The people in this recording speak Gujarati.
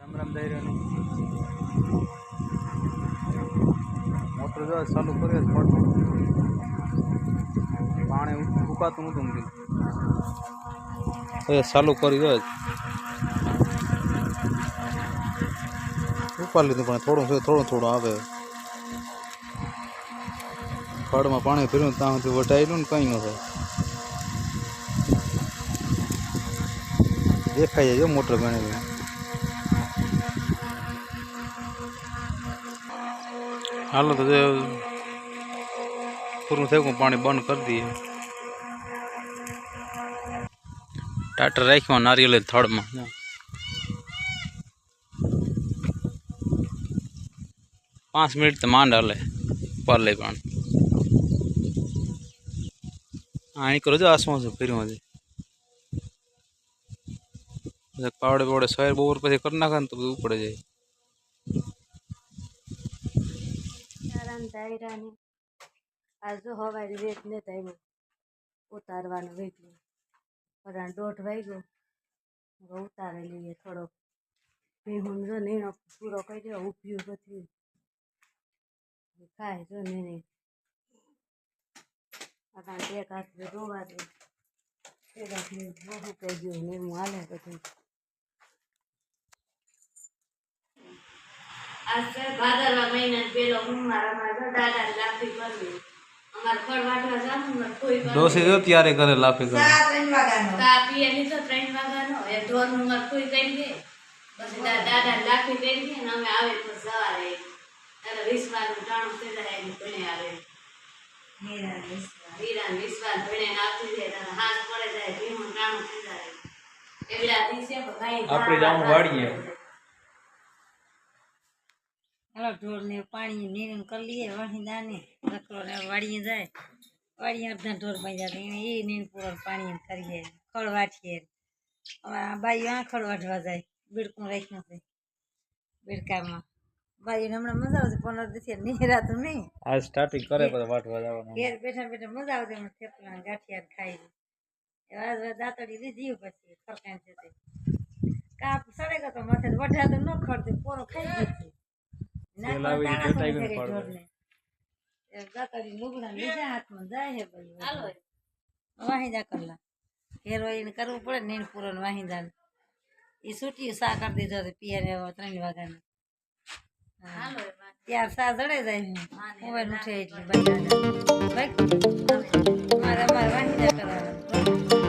રામ રામ દાયરાનું જો ચાલુ કરીએ તો પડતું પાણી ઉકાતું નહોતું મૂકી એ ચાલુ કરી દો ઉપાડી લીધું પણ થોડું થોડું થોડું આવે. ફળમાં પાણી ફેર્યું ત્યાં સુધી વટાયેલું ને કંઈ ન થાય દેખાય જાય મોટર ગણેલી. હાલો તો પૂરું થયું પાણી બંધ કરી દઈએ. ટાટર રાખ્યો નારિયેલ થળમાં પાંચ મિનિટ તો માંડ હાલે, પર લે પણ. અહીં કરો જો આસમાં છું ફેર્યું પાવડે પાવડે સવાર બપોર પછી કરી નાખે ને તો બધું ઉપડે જાય. આરામ દાયરાની આજુ જો હવારે વેટ ને આવ્યો ઉતારવાનું વેટલો પણ દોઢ વાગ્યો. હવે ઉતારી લઈએ થોડોક ભેહું જો નીણો પૂરો કરી દો ઉભ્યું બધું. ખાય જો નહીં કારણ એક હાથ રોવા દે. એક હાથ બહુ કહી ગયું નીણું હાલે બધું. આજ ભાદરવા મહિના પેલો હું મારા મારા દાદા લાફી કરવી. અમારે ફળ વાટવા ને કોઈ ડોસી જો ત્યારે કરે લાફી કરે પીએ લીધો ત્રણ વાગ્યાનો એ ઢોરનું મારે કોઈ કરી દે પછી દાદા લાફી કરી દે ને અમે આવે તો સવારે એટલે વિશ્વાનું ટાણું થઈ જાય એની ભણે આવે હીરા વિશ્વાસ ભણે ને આવતી જાય. હાથ પડે જાય ભીમું ટાણું થઈ જાય એવડા દિવસે ભાઈ આપણે વાળીએ. હાલો ઢોરને પાણી નીરણ કરી લઈએ દાને નકરો ને વાળીએ જાય. વાળીએ અડધા ઢોર બાંધ્યા જાય એને એ નીણ પૂરો પાણી કરીએ ખળ વાટીએ હવે આ બાઈ આ ખળ વાટવા જાય બીડકું રાખ્યું છે બીડકામાં બાઈને હમણાં મજા આવતી પંદર દિવસે નીરાતું નહીં. આ સ્ટાર્ટિંગ કરે પછી વાટવા જવાનું. ઘેર બેઠા બેઠા મજા આવતી એમાં થેપલા ને ગાંઠિયા ને ખાઈ એવા દાંતડી લીધી પછી ખરકાઈ જતી. કાપ સડે તો માથે વઢા તો ન ખડતી પોરો ખાઈ ગયું રીતે પેટાઈ ગયું પાડવાનું. ઢોરને દાંતડી લુગડા હાથમાં જાય હે ભાઈ હાલો. વાહિંદા કલા ઘેર કરવું પડે ને પૂરો ને વાહિંદા એ છૂટી સા કરી દીધો તો પિયરે ત્રણ વાગ્યાનો. ને હાલો ત્યાર સા જડે જાય મોબાઈલ ઉઠે એટલે ભાઈ મારે અમારે વાહિંદા કરવાના